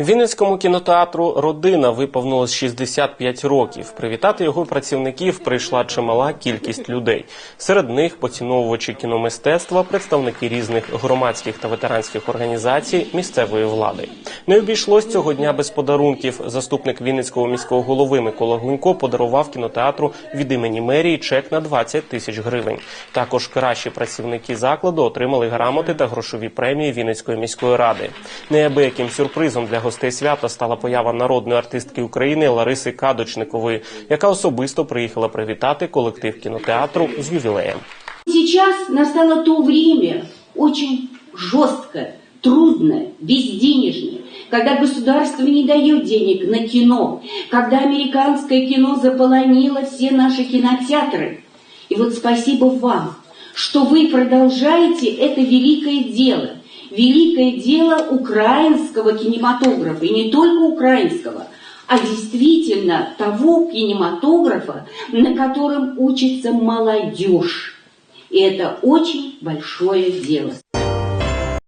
Вінницькому кінотеатру Родина виповнилось 65 років. Привітати його працівників прийшла чимала кількість людей. Серед них поціновувачі кіномистецтва, представники різних громадських та ветеранських організацій місцевої влади. Не обійшлось цього дня без подарунків. Заступник Вінницького міського голови Микола Гунько подарував кінотеатру від імені мерії чек на 20 тисяч гривень. Також кращі працівники закладу отримали грамоти та грошові премії Вінницької міської ради. Неабияким сюрпризом для гостей свята стала поява народної артистки України Лариси Кадочникової, яка особисто приїхала привітати колектив кінотеатру з ювілеєм. Сейчас настало то время, очень жесткое, трудное, безденежное, когда государство не дает денег на кино, когда американское кино заполонило все наши кинотеатры. И вот спасибо вам, что вы продолжаете это великое дело, великое дело украинского кинематографа, и не только украинского, а действительно того кинематографа, на котором учится молодежь. И это очень большое дело.